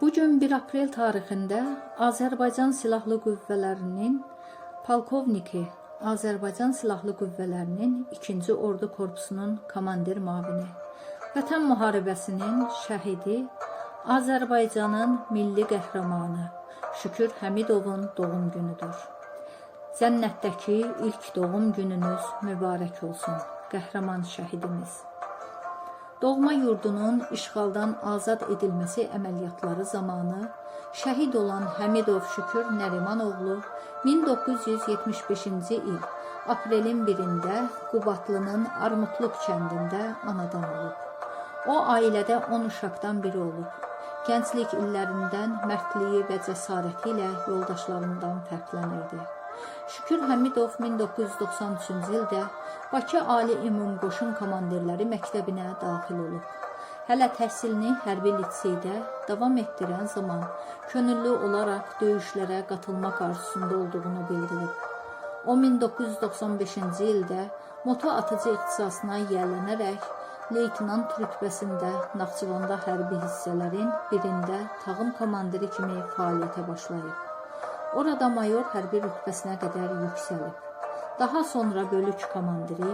Bu gün 1 aprel tarixində Azərbaycan Silahlı Qüvvələrinin polkovniki, Azərbaycan Silahlı Qüvvələrinin 2-ci Ordu Korpusunun komandir müavini, Vətən müharibəsinin şəhidi, Azərbaycanın milli qəhrəmanı Şükür Həmidovun doğum günüdür. Cənnətdəki ilk doğum gününüz mübarək olsun, qəhrəman şəhidimiz. Doğma yurdunun işğaldan azad edilməsi əməliyyatları zamanı şəhid olan Həmidov Şükür Nərimanoğlu 1975-ci il aprelin 1-də Qubatlının Armudluq kəndində anadan olub. O ailədə 10 uşaqdan biri olub. Gənclik illərindən mərdliyi və cəsarəti ilə yoldaşlarından fərqlənirdi. Şükür Həmidov 1993-cü ildə Bakı Ali Ümum Qoşun Komandirləri Məktəbinə daxil olub. Hələ təhsilini hərbi liseydə davam etdirən zaman könüllü olaraq döyüşlərə qatılmaq arzusunda olduğunu bildirib. O 1995-ci ildə moto atıcı ixtisasına yiyələnərək leytenant rütbəsində Naxçıvanda hərbi hissələrin birində tağım komandiri kimi fəaliyyətə başlayıb. Orada mayor hərbi rütbəsinə qədər yüksəlib. Daha sonra bölük komandiri,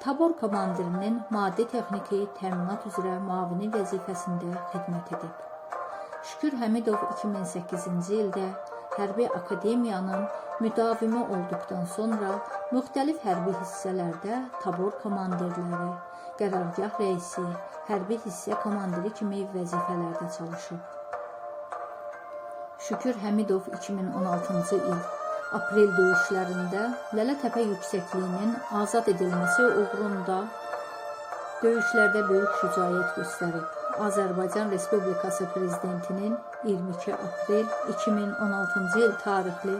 tabor komandirinin maddi texniki təminat üzrə müavini vəzifəsində xidmət edib. Şükür Həmidov 2008-ci ildə Hərbi Akademiyanın müdavimi olduqdan sonra müxtəlif hərbi hissələrdə tabor komandirləri, qərargah rəisi, hərbi hissə komandiri kimi vəzifələrdə çalışıb. Şükür Həmidov 2016-cı il aprel döyüşlərində Lələtəpə yüksəkliyinin azad edilməsi uğrunda döyüşlərdə böyük şücaət göstərib. Azərbaycan Respublikası Prezidentinin 22 aprel 2016-cı il tarixli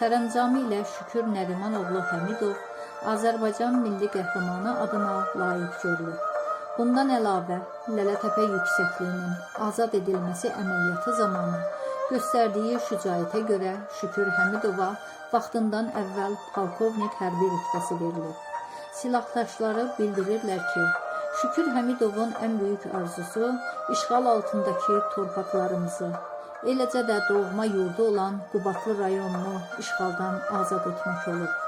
sərəncamı ilə Şükür Nərimanoğlu Həmidov Azərbaycan Milli Qəhrəmanı adına layiq görülüb. Bundan əlavə, Lələtəpə yüksəkliyinin azad edilməsi əməliyyatı zamanı göstərdiyi şücaətə görə Şükür Həmidova vaxtından əvvəl polkovnik hərbi rütbəsi verilib. Silahdaşları bildirirlər ki, Şükür Həmidovun ən böyük arzusu işğal altındakı torpaqlarımızı, eləcə də doğma yurdu olan Qubatlı rayonunu işğaldan azad etmək olub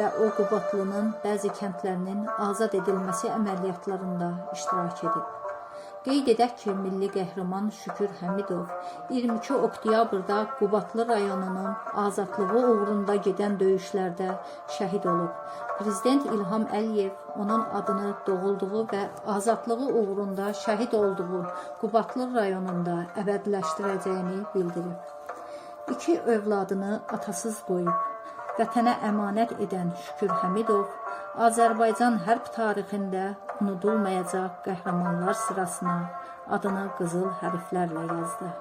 və o Qubatlının bəzi kəndlərinin azad edilməsi əməliyyatlarında iştirak edib. Qeyd edək ki, milli qəhrəman Şükür Həmidov 22 oktyabrda Qubatlı rayonunun azadlığı uğrunda gedən döyüşlərdə şəhid olub. Prezident İlham Əliyev onun adını doğulduğu və azadlığı uğrunda şəhid olduğu Qubatlı rayonunda əbədiləşdirəcəyini bildirib. İki övladını atasız qoyub vətənə əmanət edən Şükür Həmidov Azərbaycan hərb tarixində unudulmayacaq qəhrəmanlar sırasına adını qızıl hərflərlə yazdı.